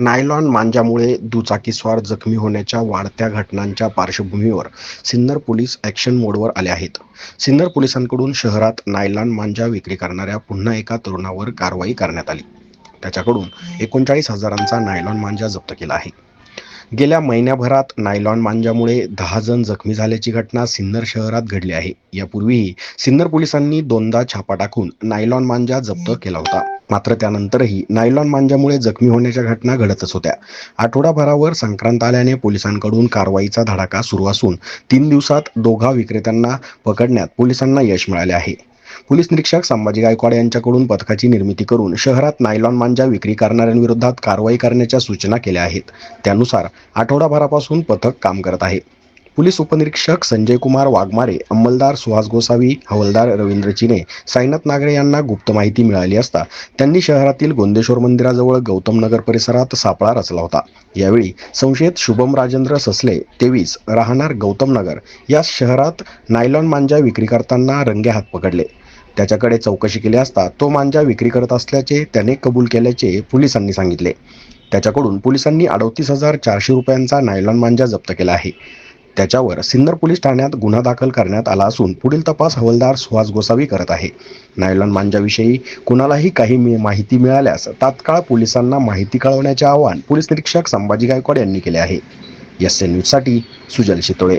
Nylon मांजामुळे दुचाकीस्वार जखमी होण्याच्या वाढत्या घटनांच्या पार्श्वभूमीवर सिन्नर पोलीस ॲक्शन मोडवर आले आहेत. सिन्नर पोलिसांकडून शहरात नायलॉन मांजा विक्री करणाऱ्या पुन्हा एका तरुणावर कारवाई करण्यात आली. त्याच्याकडून एकोणचाळीस हजारांचा नायलॉन मांजा जप्त केला आहे. गेल्या महिन्याभरात नायलॉन मांजामुळे दहा जण जखमी झाल्याची घटना सिन्नर शहरात घडली आहे. यापूर्वीही सिन्नर पोलिसांनी दोनदा छापा टाकून नायलॉन मांजा जप्त केला होता. मात्र त्यानंतरही नायलॉन मांजामुळे जखमी होण्याच्या घटना घडतच होत्या. आठवडाभरावर संक्रांत आल्याने पोलिसांकडून कारवाईचा धडाका सुरू असून तीन दिवसात दोघा विक्रेत्यांना पकडण्यात पोलिसांना यश मिळाले आहे. पोलीस निरीक्षक संभाजी गायकवाड यांच्याकडून पथकाची निर्मिती करून शहरात नायलॉन मांजा विक्री करणाऱ्यांविरोधात कारवाई करण्याच्या सूचना केल्या आहेत. त्यानुसार आठवडाभरापासून पथक काम करत आहे. पोलीस उपनिरीक्षक संजय कुमार वाघमारे अंमलदार सुहास गोसावी हवलदार रवींद्र चिने साईनाथ नागरे यांना गुप्त माहिती मिळाली असता त्यांनी शहरातील गोंदेश्वर मंदिराजवळ गौतम नगर परिसरात सापळा रचला होता. यावेळी संशयित शुभम राजेंद्र ससले तेवीस राहणार गौतम नगर या शहरात नायलॉन मांजा विक्री करताना रंगे हात पकडले. त्याच्याकडे चौकशी केली असता तो मांजा विक्री करत असल्याचे त्याने कबूल केल्याचे पोलिसांनी सांगितले. त्याच्याकडून पोलिसांनी अडतीस हजार चारशे रुपयांचा नायलॉन मांजा जप्त केला आहे. त्याच्यावर सिन्नर पोलीस ठाण्यात गुन्हा दाखल करण्यात आला असून पुढील तपास हवालदार सुहास गोसावी करत आहे. नायलॉन मांजाविषयी कुणालाही काही मी- माहिती मिळाल्यास तात्काळ पोलिसांना माहिती कळवण्याचे आवाहन पोलीस निरीक्षक संभाजी गायकवाड यांनी केले आहे. एस एन न्यूजसाठी सुजल शितोळे.